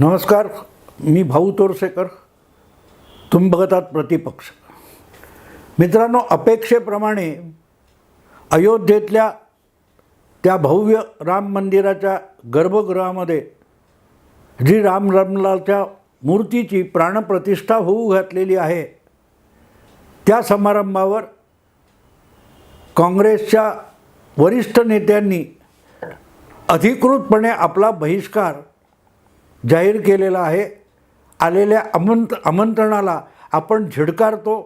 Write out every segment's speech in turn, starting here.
नमस्कार मी भाऊ तोरसेकर. तुम्ही बघत आहात प्रतिपक्ष. मित्रांनो अपेक्षेप्रमाणे अयोध्येतल्या त्या भव्य राम मंदिराच्या गर्भगृहामध्ये जी राम रामलालच्या मूर्तीची प्राणप्रतिष्ठा होऊ घातलेली आहे त्या समारंभावर काँग्रेसच्या वरिष्ठ नेत्यांनी अधिकृतपणे आपला बहिष्कार जाहीर केलेला आहे. आलेल्या आमंत आमंत्रणाला आपण झिडकारतो.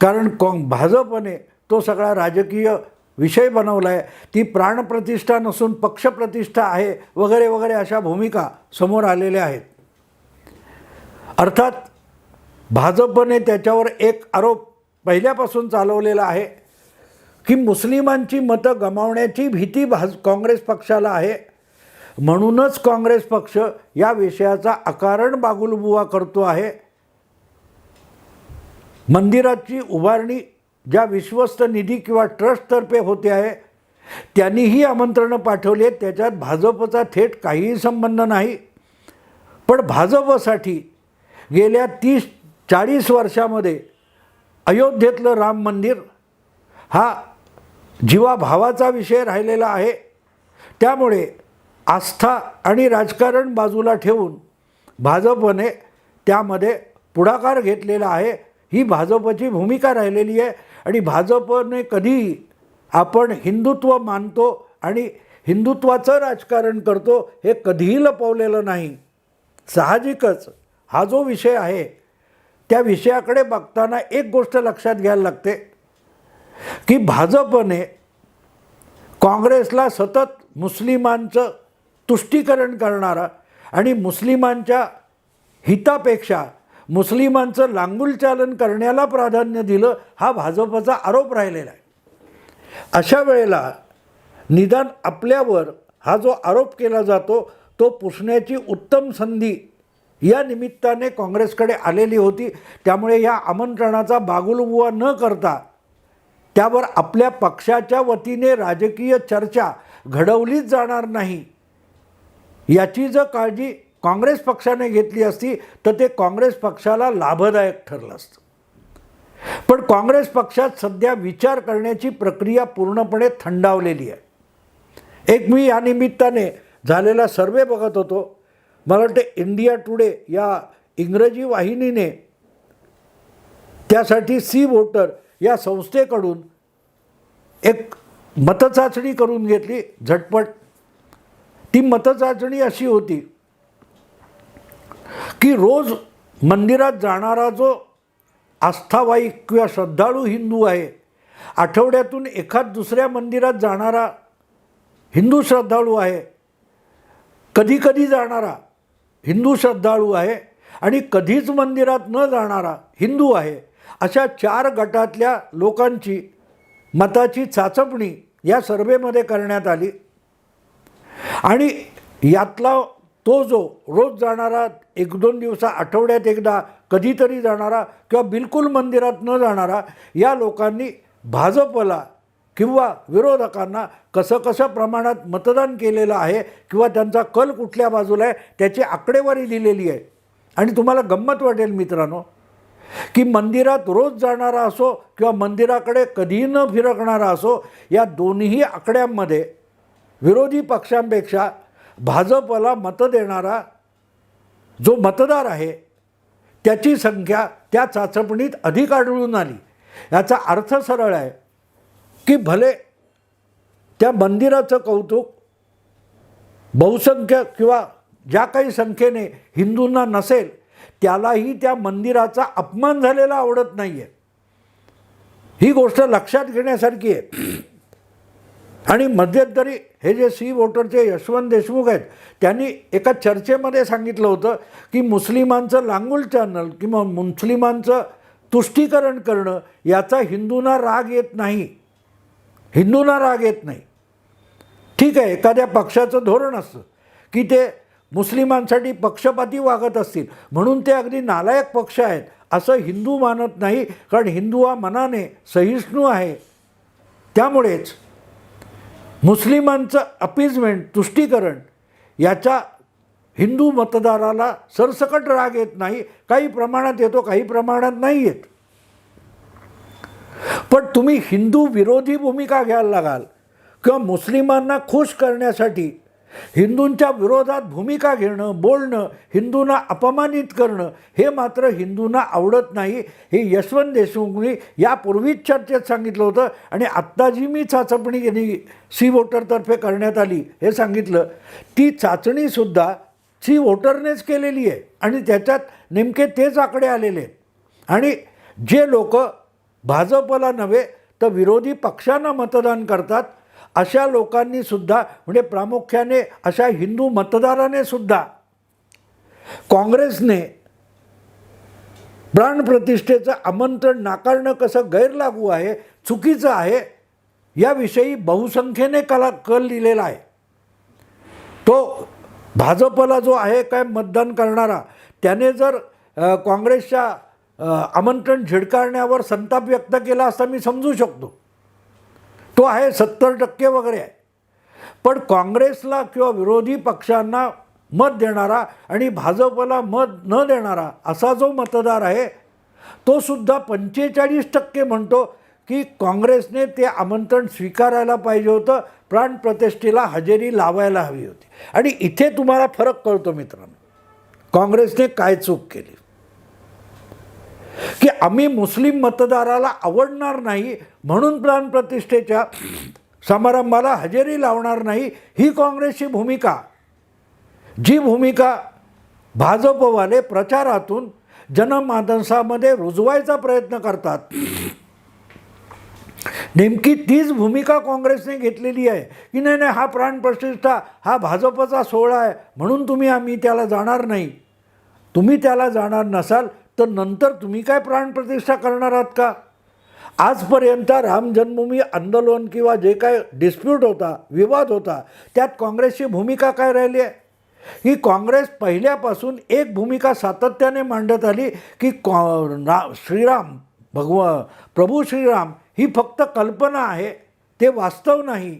कारण काँग भाजपने तो सगळा राजकीय विषय बनवला आहे ती प्राणप्रतिष्ठा नसून पक्षप्रतिष्ठा आहे वगैरे वगैरे अशा भूमिका समोर आलेल्या आहेत. अर्थात भाजपने त्याच्यावर एक आरोप पहिल्यापासून चालवलेला आहे की मुस्लिमांची मतं गमावण्याची भीती भाज काँग्रेस पक्षाला आहे. म्हणूनच काँग्रेस पक्ष या विषयाचा अकारण बागुलबुवा करतो आहे. मंदिराची उभारणी ज्या विश्वस्त निधी किंवा ट्रस्टतर्फे होते आहे त्यांनीही आमंत्रणं पाठवली. आहेत त्याच्यात भाजपचा थेट काहीही संबंध नाही. पण भाजपसाठी गेल्या तीस चाळीस वर्षामध्ये अयोध्येतलं राम मंदिर हा जीवाभावाचा विषय राहिलेला आहे. त्यामुळे आस्था आणि राजकारण बाजूला ठेवून भाजपने त्यामध्ये पुढाकार घेतलेला आहे. ही भाजपची भूमिका राहिलेली आहे. आणि भाजपने कधीही आपण हिंदुत्व मानतो आणि हिंदुत्वाचं राजकारण करतो हे कधीही लपवलेलं नाही. साहजिकच हा जो विषय आहे त्या विषयाकडे बघताना एक गोष्ट लक्षात घ्यायला लागते की भाजपने काँग्रेसला सतत मुस्लिमांचं तुष्टीकरण करणारा आणि मुस्लिमांच्या हितापेक्षा मुस्लिमांचं लांगुलचालन करण्याला प्राधान्य दिलं हा भाजपचा आरोप राहिलेला आहे. अशा वेळेला निदान आपल्यावर हा जो आरोप केला जातो तो पुसण्याची उत्तम संधी या निमित्ताने काँग्रेसकडे आलेली होती. त्यामुळे या आमंत्रणाचा बागुलबुवा न करता त्यावर आपल्या पक्षाच्या वतीने राजकीय चर्चा घडवलीच जाणार नाही. याची जर काळजी काँग्रेस पक्षाने घेतली असती तर ते काँग्रेस पक्षाला लाभदायक ठरलं असतं. पण काँग्रेस पक्षात सध्या विचार करण्याची प्रक्रिया पूर्णपणे थंडावलेली आहे. एक मी या निमित्ताने झालेला सर्वे बघत होतो. मला वाटते इंडिया टुडे या इंग्रजी वाहिनीने त्यासाठी सी वोटर या संस्थेकडून एक मतचाचणी करून घेतली झटपट ती मतचाचणी अशी होती की रोज मंदिरात जाणारा जो आस्थावाईक किंवा श्रद्धाळू हिंदू आहे आठवड्यातून एखाद दुसऱ्या मंदिरात जाणारा हिंदू श्रद्धाळू आहे कधी कधी जाणारा हिंदू श्रद्धाळू आहे आणि कधीच मंदिरात न जाणारा हिंदू आहे अशा चार गटातल्या लोकांची मताची चाचपणी या सर्वेमध्ये करण्यात आली. आणि यातला तो जो रोज जाणारा एक दोन दिवसा आठवड्यात एकदा कधीतरी जाणारा किंवा बिलकुल मंदिरात न जाणारा या लोकांनी भाजपला किंवा विरोधकांना कसं कसं प्रमाणात मतदान केलेलं आहे किंवा त्यांचा कल कुठल्या बाजूला आहे त्याची आकडेवारी दिलेली आहे. आणि तुम्हाला गंमत वाटेल मित्रांनो की मंदिरात रोज जाणारा असो किंवा मंदिराकडे कधीही न फिरकणारा असो या दोन्ही आकड्यांमध्ये विरोधी पक्षांपेक्षा भाजपला मतं देणारा जो मतदार आहे त्याची संख्या त्या चाचपणीत अधिक आढळून आली. याचा अर्थ सरळ आहे की भले त्या मंदिराचं कौतुक बहुसंख्य किंवा ज्या काही संख्येने हिंदूंना नसेल त्यालाही त्या मंदिराचा अपमान झालेला आवडत नाही आहे ही गोष्ट लक्षात घेण्यासारखी आहे. आणि मध्यंतरी हे जे सी वोटरचे यशवंत देशमुख आहेत त्यांनी एका चर्चेमध्ये सांगितलं होतं की मुस्लिमांचं लांगुल चॅनल किंवा मुस्लिमांचं तुष्टीकरण करणं याचा हिंदूंना राग येत नाही. हिंदूंना राग येत नाही. ठीक आहे एखाद्या पक्षाचं धोरण असतं की ते मुस्लिमांसाठी पक्षपाती वागत असतील म्हणून ते अगदी नालायक पक्ष आहेत असं हिंदू मानत नाही कारण हिंदू हा मनाने सहिष्णू आहे. त्यामुळेच मुस्लिमांचं अपीजमेंट तुष्टीकरण याच्या हिंदू मतदाराला सरसकट राग येत नाही काही प्रमाणात येतो काही प्रमाणात नाही येत. पण तुम्ही हिंदू विरोधी भूमिका घ्यायला लागाल किंवा मुस्लिमांना खुश करण्यासाठी हिंदूंच्या विरोधात भूमिका घेणं बोलणं हिंदूंना अपमानित करणं हे मात्र हिंदूंना आवडत नाही. हे यशवंत देशमुखनी यापूर्वीच चर्चेत सांगितलं होतं आणि आत्ता जी मी चाचपणी यांनी सी वोटरतर्फे करण्यात आली हे सांगितलं. ती चाचणीसुद्धा सी वोटरनेच केलेली आहे आणि त्याच्यात नेमके तेच आकडे आलेले आहेत. आणि जे लोक भाजपला नव्हे तर विरोधी पक्षांना मतदान करतात अशा लोकांनी सुद्धा म्हणजे प्रामुख्याने अशा हिंदू मतदाराने सुद्धा काँग्रेसने प्राणप्रतिष्ठेचं आमंत्रण नाकारणं कसं गैरलागू आहे चुकीचं आहे याविषयी बहुसंख्येने कला कल लिहिलेला आहे. तो भाजपला जो आहे काय मतदान करणारा त्याने जर काँग्रेसच्या आमंत्रण झिडकारण्यावर संताप व्यक्त केला असं मी समजू शकतो. तो आहे सत्तर टक्के वगैरे आहे. पण काँग्रेसला किंवा विरोधी पक्षांना मत देणारा आणि भाजपला मत न देणारा असा जो मतदार आहे तो सुद्धा पंचेचाळीस टक्के म्हणतो की काँग्रेसने ते आमंत्रण स्वीकारायला पाहिजे होतं प्राणप्रतिष्ठेला हजेरी लावायला हवी होती. आणि इथे तुम्हाला फरक कळतो मित्रांनो. काँग्रेसने काय चूक केली? की आम्ही मुस्लिम मतदाराला आवडणार नाही म्हणून प्राण प्रतिष्ठेच्या समारंभाला हजेरी लावणार नाही ही काँग्रेसची भूमिका. जी भूमिका भाजपवाले प्रचारातून जनमानसामध्ये रुजवायचा प्रयत्न करतात नेमकी तीच भूमिका काँग्रेसने घेतलेली आहे की नाही नाही हा प्राणप्रतिष्ठा हा भाजपचा सोहळा आहे म्हणून तुम्ही आम्ही त्याला जाणार नाही. तुम्ही त्याला जाणार नसाल तर नंतर तुम्ही काय प्राणप्रतिष्ठा करणार आहात का? आजपर्यंत राम जन्मभूमी आंदोलन किंवा जे काय डिस्प्यूट होता विवाद होता त्यात काँग्रेसची भूमिका काय राहिली आहे? ही काँग्रेस पहिल्यापासून एक भूमिका सातत्याने मांडत आली की कॉ रा श्रीराम भगव प्रभू श्रीराम ही फक्त कल्पना आहे ते वास्तव नाही.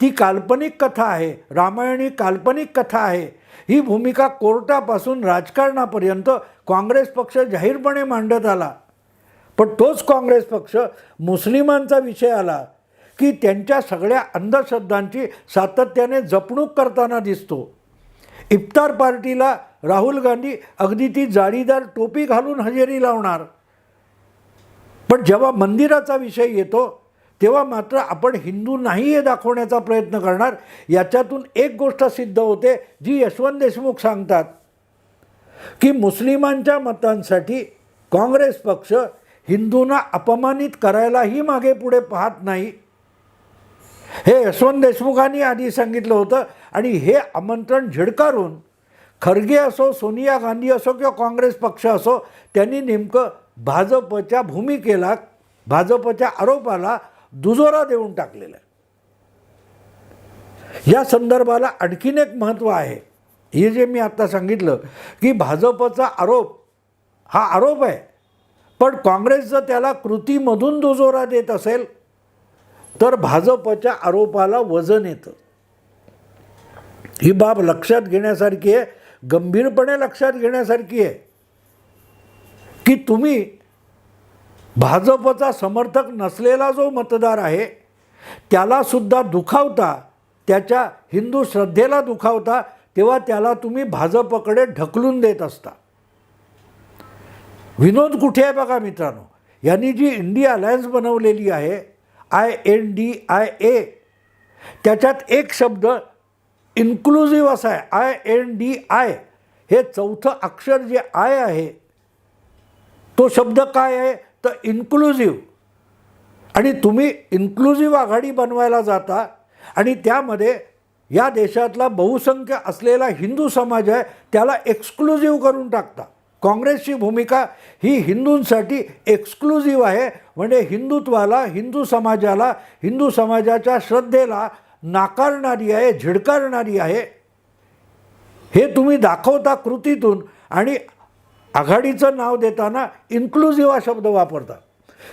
ती काल्पनिक कथा आहे रामायणी काल्पनिक कथा आहे ही भूमिका कोर्टापासून राजकारणापर्यंत काँग्रेस पक्ष जाहीरपणे मांडत आला. पण तोच काँग्रेस पक्ष मुस्लिमांचा विषय आला की त्यांच्या सगळ्या अंधश्रद्धांची सातत्याने जपणूक करताना दिसतो. इफ्तार पार्टीला राहुल गांधी अगदी ती जाळीदार टोपी घालून हजेरी लावणार. पण जेव्हा मंदिराचा विषय येतो तेव्हा मात्र आपण हिंदू नाही हे दाखवण्याचा प्रयत्न करणार. याच्यातून एक गोष्ट सिद्ध होते जी यशवंत देशमुख सांगतात की मुस्लिमांच्या मतांसाठी काँग्रेस पक्ष हिंदूंना अपमानित करायलाही मागे पुढे पाहत नाही. हे यशवंत देशमुखांनी आधी सांगितलं होतं आणि हे आमंत्रण झिडकारून खरगे असो सोनिया गांधी असो किंवा काँग्रेस पक्ष असो त्यांनी नेमकं भाजपच्या भूमिकेला भाजपच्या आरोपाला दुजोरा देऊन टाकलेला आहे. या संदर्भाला आणखीन एक महत्त्व आहे. हे जे मी आत्ता सांगितलं की भाजपचा आरोप हा आरोप आहे. पण काँग्रेस जर त्याला कृतीमधून दुजोरा देत असेल तर भाजपच्या आरोपाला वजन येतं. ही बाब लक्षात घेण्यासारखी आहे गंभीरपणे लक्षात घेण्यासारखी आहे की तुम्ही भाजपचा समर्थक नसलेला जो मतदार आहे त्यालासुद्धा दुखावता त्याच्या हिंदू श्रद्धेला दुखावता तेव्हा त्याला तुम्ही भाजपकडे ढकलून देत असता. विनोद कुठे आहे बघा मित्रांनो? यांनी जी इंडिया अलायन्स बनवलेली आहे I N D I A त्याच्यात एक शब्द इन्क्लुझिव्ह असा आहे आय एन डी आय. हे चौथं अक्षर जे आय आहे तो शब्द काय आहे? तर इन्क्लुझिव्ह आणि तुम्ही इन्क्लुझिव्ह आघाडी बनवायला जाता आणि त्यामध्ये या देशातला बहुसंख्य असलेला हिंदू समाज आहे त्याला एक्सक्लुझिव्ह करून टाकता. काँग्रेसची भूमिका ही हिंदूंसाठी एक्सक्लुझिव्ह आहे. म्हणजे हिंदुत्वाला हिंदू समाजाला हिंदू समाजाच्या श्रद्धेला नाकारणारी आहे झिडकारणारी आहे. हे तुम्ही दाखवता कृतीतून आणि आघाडीचं नाव देताना इन्क्लुझिव्ह हा शब्द वापरतात.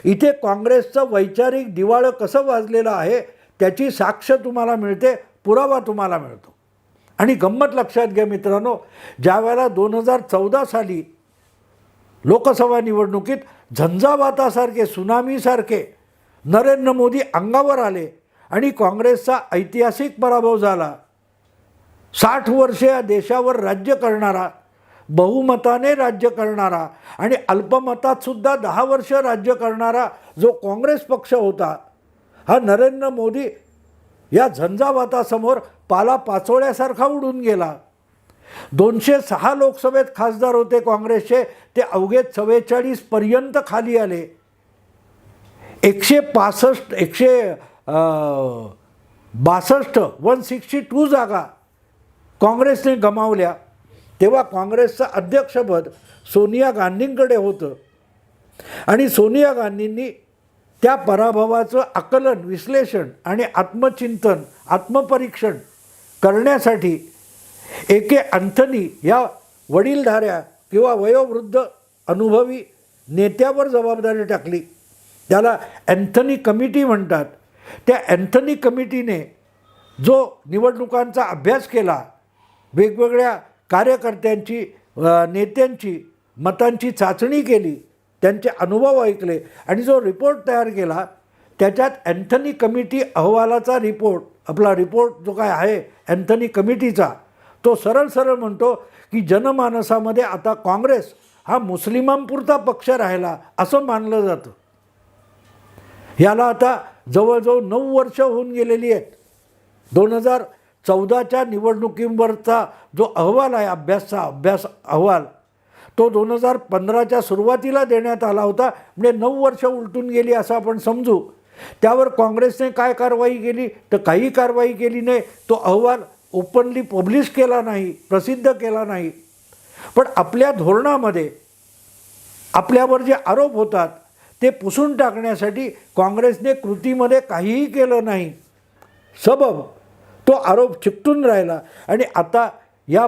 इथे काँग्रेसचं वैचारिक दिवाळं कसं वाजलेलं आहे त्याची साक्ष तुम्हाला मिळते पुरावा तुम्हाला मिळतो. आणि गंमत लक्षात घ्या मित्रांनो ज्या वेळेला दोन हजार चौदा साली लोकसभा निवडणुकीत झंझावातासारखे सुनामीसारखे नरेंद्र मोदी अंगावर आले आणि काँग्रेसचा ऐतिहासिक पराभव झाला साठ वर्षे या देशावर राज्य करणारा बहुमताने राज्य करणारा आणि अल्पमतातसुद्धा दहा वर्ष राज्य करणारा जो काँग्रेस पक्ष होता हा नरेंद्र मोदी या झंझावातासमोर पाला पाचोळ्यासारखा उडून गेला. दोनशे सहा लोकसभेत खासदार होते काँग्रेसचे ते अवघे चव्वेचाळीसपर्यंत खाली आले. एकशे पासष्ट एकशे बासष्ट वन सिक्स्टी टू जागा काँग्रेसने गमावल्या. तेव्हा काँग्रेसचं अध्यक्षपद सोनिया गांधींकडे होतं. आणि सोनिया गांधींनी त्या पराभवाचं आकलन विश्लेषण आणि आत्मचिंतन आत्मपरीक्षण करण्यासाठी एके अँथनी या वडीलधाऱ्या किंवा वयोवृद्ध अनुभवी नेत्यावर जबाबदारी टाकली. त्याला अँथनी कमिटी म्हणतात. त्या अँथनी कमिटीने जो निवडणुकांचा अभ्यास केला वेगवेगळ्या कार्यकर्त्यांची नेत्यांची मतांची चाचणी केली त्यांचे अनुभव ऐकले आणि जो रिपोर्ट तयार केला त्याच्यात अँथनी कमिटी अहवालाचा रिपोर्ट आपला रिपोर्ट जो काय आहे अँथनी कमिटीचा तो सरळ सरळ म्हणतो की जनमानसामध्ये आता काँग्रेस हा मुस्लिमांपुरता पक्ष राहिला असं मानलं जातं. याला आता जवळजवळ नऊ वर्ष होऊन गेलेली आहेत. दोन हजार चौदाच्या निवडणुकीवरचा जो अहवाल आहे अभ्यासचा अभ्यास अहवाल तो दोन हजार पंधराच्या सुरुवातीला देण्यात आला होता. म्हणजे नऊ वर्ष उलटून गेली असं आपण समजू. त्यावर काँग्रेसने काय कारवाई केली? तर काही कारवाई केली नाही. तो अहवाल ओपनली पब्लिश केला नाही प्रसिद्ध केला नाही. पण आपल्या धोरणामध्ये आपल्यावर जे आरोप होतात ते पुसून टाकण्यासाठी काँग्रेसने कृतीमध्ये काहीही केलं नाही. सबब तो आरोप चिकटून राहिला. आणि आता या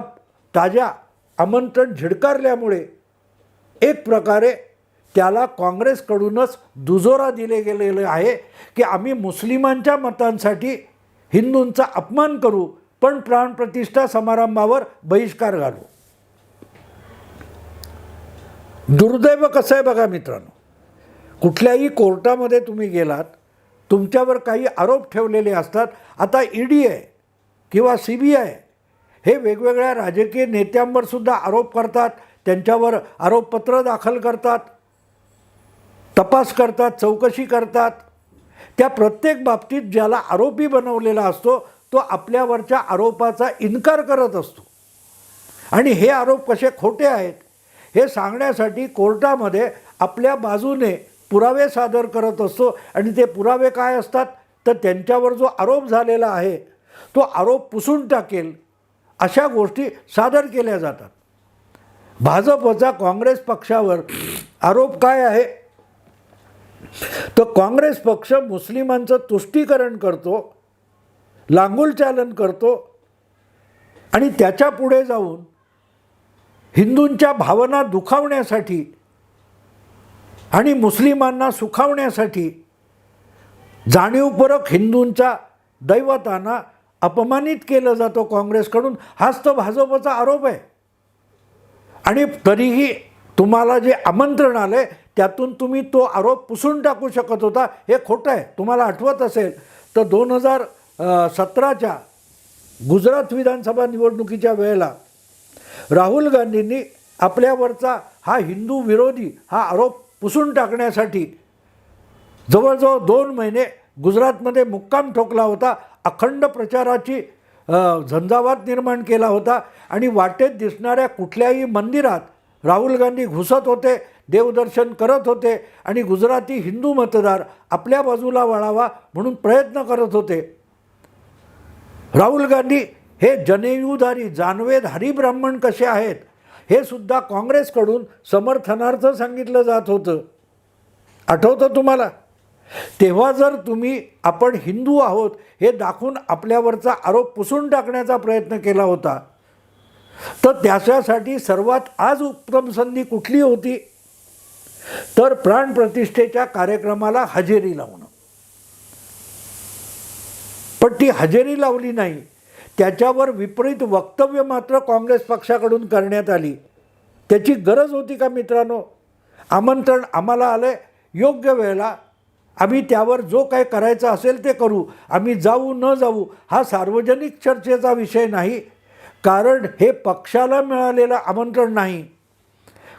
ताज्या आमंत्रण झिडकारल्यामुळे एक प्रकारे त्याला काँग्रेसकडूनच दुजोरा दिले गेलेले आहे की आम्ही मुस्लिमांच्या मतांसाठी हिंदूंचा अपमान करू पण प्राणप्रतिष्ठा समारंभावर बहिष्कार घालू. दुर्दैव कसं आहे बघा मित्रांनो. कुठल्याही कोर्टामध्ये तुम्ही गेलात तुमच्यावर काही आरोप ठेवलेले असतात. आता ई डी आहे किंवा सी बी आय हे वेगवेगळ्या राजकीय नेत्यांवर सुद्धा आरोप करतात. त्यांच्यावर आरोपपत्र दाखल करतात. तपास करतात चौकशी करतात. त्या प्रत्येक बाबतीत ज्याला आरोपी बनवलेला असतो तो आपल्यावरच्या आरोपाचा इन्कार करत असतो. आणि हे आरोप कसे खोटे आहेत हे सांगण्यासाठी कोर्टामध्ये आपल्या बाजूने पुरावे सादर करत असतो. आणि ते पुरावे काय असतात? तर त्यांच्यावर जो आरोप झालेला आहे तो आरोप पुसून टाकेल अशा गोष्टी सादर केल्या जातात. भाजपचा काँग्रेस पक्षावर आरोप काय आहे? तर काँग्रेस पक्ष मुस्लिमांचं तुष्टीकरण करतो लांगुलचालन करतो आणि त्याच्या पुढे जाऊन हिंदूंच्या भावना दुखावण्यासाठी आणि मुस्लिमांना सुखावण्यासाठी जाणीवपूर्वक हिंदूंच्या दैवतांना अपमानित केलं जातं काँग्रेसकडून. हाच तो भाजपचा आरोप आहे. आणि तरीही तुम्हाला जे आमंत्रण आलं आहे त्यातून तुम्ही तो आरोप पुसून टाकू शकत होता हे खोटं आहे. तुम्हाला आठवत असेल तर दोन हजार सतराच्या गुजरात विधानसभा निवडणुकीच्या वेळेला राहुल गांधींनी आपल्यावरचा हा हिंदू विरोधी हा आरोप पुसून टाकण्यासाठी जवळजवळ दोन महिने गुजरातमध्ये मुक्काम ठोकला होता अखंड प्रचाराची झंझावात निर्माण केला होता आणि वाटेत दिसणाऱ्या कुठल्याही मंदिरात राहुल गांधी घुसत होते देवदर्शन करत होते आणि गुजराती हिंदू मतदार आपल्या बाजूला वळावा म्हणून प्रयत्न करत होते. राहुल गांधी हे जनेयूधारी जानवेधारी ब्राह्मण कसे आहेत? हे सुद्धा काँग्रेसकडून समर्थनार्थ सांगितलं जात होतं. आठवतं तुम्हाला? तेव्हा जर तुम्ही आपण हिंदू आहोत हे दाखवून आपल्यावरचा आरोप पुसून टाकण्याचा प्रयत्न केला होता. तर त्याच्यासाठी सर्वात आज उत्तम संधी कुठली होती? तर प्राणप्रतिष्ठेच्या कार्यक्रमाला हजेरी लावणं. पण ती हजेरी लावली नाही. त्याच्यावर विपरीत वक्तव्य मात्र काँग्रेस पक्षाकडून करण्यात आली. त्याची गरज होती का मित्रांनो? आमंत्रण आम्हाला आलं योग्य वेळेला आम्ही त्यावर जो काय करायचं असेल ते करू. आम्ही जाऊ न जाऊ हा सार्वजनिक चर्चेचा विषय नाही. कारण हे पक्षाला मिळालेलं आमंत्रण नाही.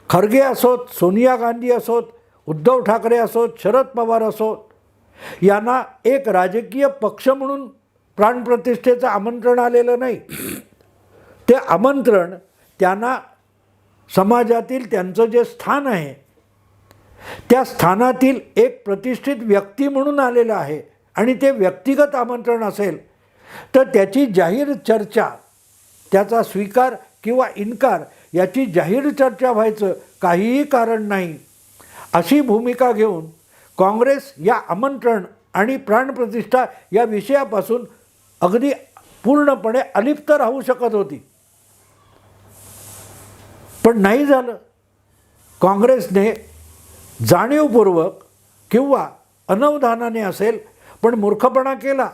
खरगे असोत सोनिया गांधी असोत उद्धव ठाकरे असोत शरद पवार असोत यांना एक राजकीय पक्ष म्हणून प्राणप्रतिष्ठेचं आमंत्रण आलेलं नाही. ते आमंत्रण त्यांना समाजातील त्यांचं जे स्थान आहे त्या स्थानातील एक प्रतिष्ठित व्यक्ती म्हणून आलेलं आहे आणि ते व्यक्तिगत आमंत्रण असेल तर त्याची जाहीर चर्चा त्याचा स्वीकार किंवा इन्कार याची जाहीर चर्चा व्हायचं काहीही कारण नाही. अशी भूमिका घेऊन काँग्रेस या आमंत्रण आणि प्राणप्रतिष्ठा या विषयापासून अगदी पूर्णपणे अलिप्त राहू शकत होती. पण नाही झालं. काँग्रेसने जाणीवपूर्वक किंवा अनवधानाने असेल पण मूर्खपणा केला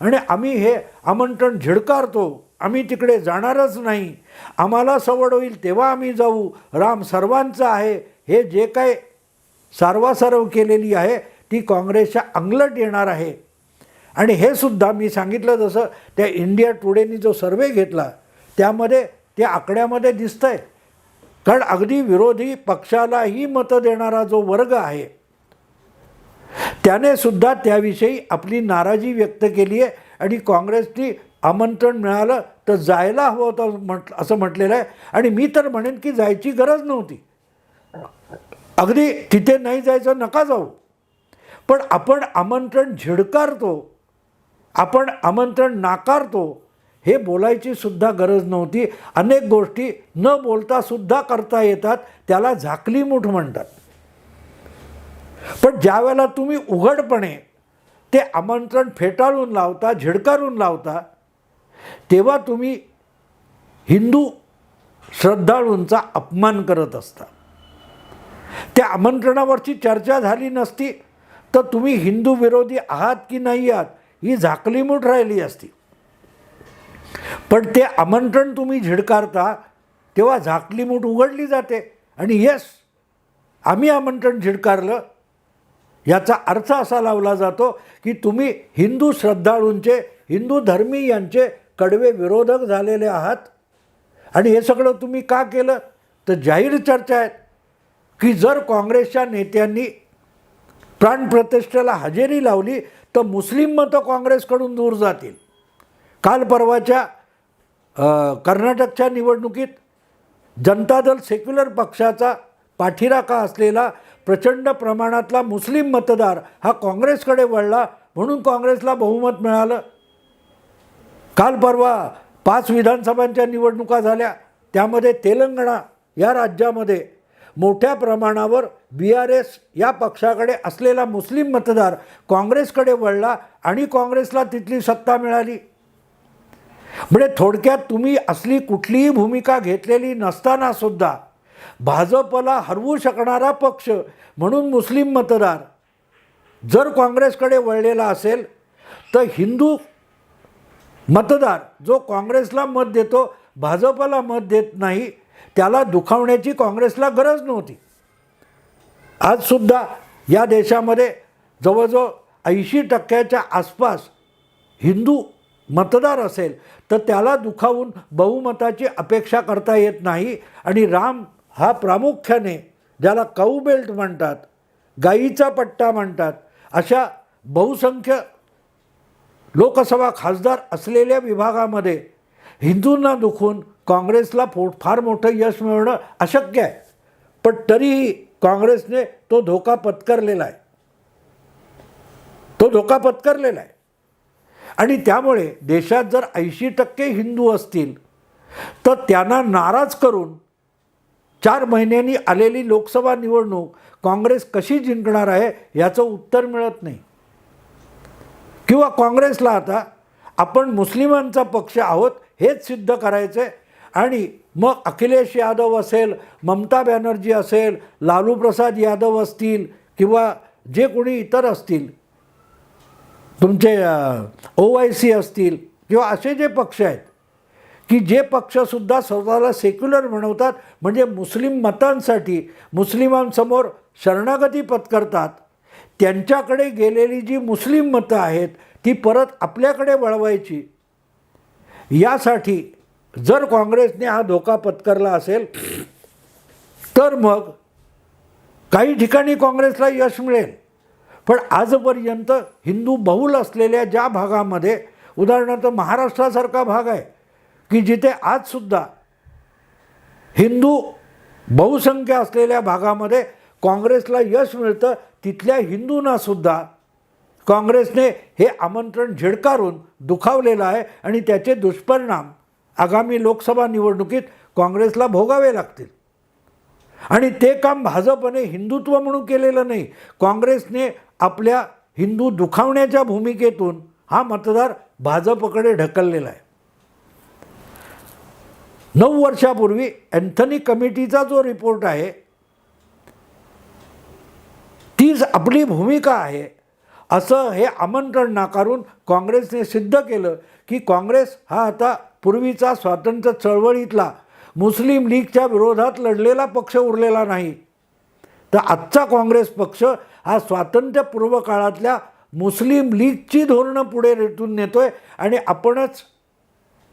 आणि आम्ही हे आमंत्रण झिडकारतो. आम्ही तिकडे जाणारच नाही. आम्हाला सवड होईल तेव्हा आम्ही जाऊ. राम सर्वांचं आहे. हे जे काय सारवासारव केलेली आहे ती काँग्रेसच्या अंगलट येणार आहे. आणि हे सुद्धा मी सांगितलं जसं त्या इंडिया टुडेनी जो सर्वे घेतला त्यामध्ये त्या आकड्यामध्ये दिसतं आहे कारण अगदी विरोधी पक्षालाही मतं देणारा जो वर्ग आहे त्याने सुद्धा त्याविषयी आपली नाराजी व्यक्त केली आहे आणि काँग्रेसनी आमंत्रण मिळालं तर जायला हवं होतं म्हट असं म्हटलेलं आहे. आणि मी तर म्हणेन की जायची गरज नव्हती. अगदी तिथे नाही जायचं नका जाऊ. पण आपण आमंत्रण झिडकारतो आपण आमंत्रण नाकारतो हे बोलायची सुद्धा गरज नव्हती. अनेक गोष्टी न बोलता सुद्धा करता येतात त्याला झाकली मूठ म्हणतात. पण ज्या वेळेला तुम्ही उघडपणे ते आमंत्रण फेटाळून लावता झिडकारून लावता तेव्हा तुम्ही हिंदू श्रद्धाळूंचा अपमान करत असता. त्या आमंत्रणावरची चर्चा झाली नसती तर तुम्ही हिंदू विरोधी आहात की नाही आहात? ही झाकलीमूठ राहिली असती. पण ते आमंत्रण तुम्ही झिडकारता तेव्हा झाकली मूठ उघडली जाते. आणि येस आम्ही आमंत्रण झिडकारलं. याचा अर्थ असा लावला जातो की तुम्ही हिंदू श्रद्धाळूंचे हिंदू धर्मी यांचे कडवे विरोधक झालेले आहात. आणि हे सगळं तुम्ही का केलं? तर जाहीर चर्चा आहेत की जर काँग्रेसच्या नेत्यांनी प्राणप्रतिष्ठेला हजेरी लावली तर मुस्लिम मतं काँग्रेसकडून दूर जातील. काल परवाच्या कर्नाटकच्या निवडणुकीत जनता दल सेक्युलर पक्षाचा पाठीराखा असलेला प्रचंड प्रमाणातला मुस्लिम मतदार हा काँग्रेसकडे वळला म्हणून काँग्रेसला बहुमत मिळालं. काल परवा पाच विधानसभांच्या निवडणुका झाल्या. त्यामध्ये तेलंगणा या राज्यामध्ये मोठ्या प्रमाणावर बी आर एस या पक्षाकडे असलेला मुस्लिम मतदार काँग्रेसकडे वळला आणि काँग्रेसला तिथली सत्ता मिळाली. म्हणजे थोडक्यात तुम्ही असली कुठलीही भूमिका घेतलेली नसताना सुद्धा भाजपला हरवू शकणारा पक्ष म्हणून मुस्लिम मतदार जर काँग्रेसकडे वळलेला असेल तर हिंदू मतदार जो काँग्रेसला मत देतो भाजपला मत देत नाही त्याला दुखावण्याची काँग्रेसला गरज नव्हती. आजसुद्धा या देशामध्ये जवळजवळ ऐंशी टक्क्याच्या आसपास हिंदू मतदार असेल तर त्याला दुखावून बहुमताची अपेक्षा करता येत नाही आणि राम हा प्रामुख्याने ज्याला काऊ बेल्ट म्हणतात गाईचा पट्टा म्हणतात अशा बहुसंख्य लोकसभा खासदार असलेल्या विभागामध्ये हिंदूंना दुखून काँग्रेसला फो फार मोठं यश मिळवणं अशक्य आहे. पण तरीही काँग्रेसने तो धोका पत्करलेला आहे. तो धोका पत्करलेला आहे. आणि त्यामुळे देशात जर ऐंशी टक्के हिंदू असतील तर त्यांना नाराज करून चार महिन्यांनी आलेली लोकसभा निवडणूक काँग्रेस कशी जिंकणार आहे याचं उत्तर मिळत नाही. किंवा काँग्रेसला आता आपण मुस्लिमांचा पक्ष आहोत हेच सिद्ध करायचं आहे आणि मग अखिलेश यादव असेल ममता बॅनर्जी असेल लालू प्रसाद यादव असतील किंवा जे कोणी इतर असतील तुमचे ओ आय सी असतील किंवा असे जे पक्ष आहेत की जे पक्षसुद्धा स्वतःला सेक्युलर म्हणवतात म्हणजे मुस्लिम मतांसाठी मुस्लिमांसमोर शरणागती पत्करतात त्यांच्याकडे गेलेली जी मुस्लिम मतं आहेत ती परत आपल्याकडे वळवायची. यासाठी जर काँग्रेसने हा धोका पत्करला असेल तर मग काही ठिकाणी काँग्रेसला यश मिळेल. पण आजपर्यंत हिंदू बहुल असलेल्या ज्या भागामध्ये उदाहरणार्थ महाराष्ट्रासारखा भाग आहे की जिथे आजसुद्धा हिंदू बहुसंख्य असलेल्या भागामध्ये काँग्रेसला यश मिळतं तिथल्या हिंदूंनासुद्धा काँग्रेसने हे आमंत्रण झिडकारून दुखावलेलं आहे आणि त्याचे दुष्परिणाम आगामी लोकसभा निवडणुकीत काँग्रेसला भोगावे लागतील. आणि ते काम भाजपने हिंदुत्व म्हणून केलेलं नाही. काँग्रेसने आपल्या हिंदू दुखावण्याच्या भूमिकेतून हा मतदार भाजपकडे ढकललेला आहे. नऊ वर्षापूर्वी अँथनी कमिटीचा जो रिपोर्ट आहे तीच आपली भूमिका आहे. असं हे आमंत्रण नाकारून काँग्रेसने सिद्ध केलं की काँग्रेस हा आता पूर्वीचा स्वातंत्र्य चळवळीतला मुस्लिम लीगच्या विरोधात लढलेला पक्ष उरलेला नाही. तर आजचा काँग्रेस पक्ष हा स्वातंत्र्यपूर्व काळातल्या मुस्लिम लीगची धोरणं पुढे रेटून नेतोय आणि आपणच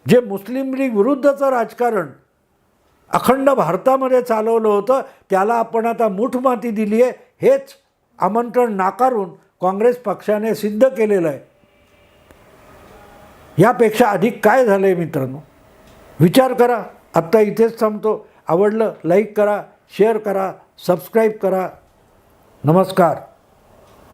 जे मुस्लिम लीग विरुद्धचं राजकारण अखंड भारतामध्ये चालवलं होतं त्याला आपण आता मूठमाती दिली आहे हेच आमंत्रण नाकारून काँग्रेस पक्षाने सिद्ध केलेलं आहे. यापेक्षा अधिक काय झालं आहे मित्रांनो? विचार करा. आत्ता इथेच थांबतो. आवडलं लाईक करा शेअर करा सबस्क्राईब करा. नमस्कार.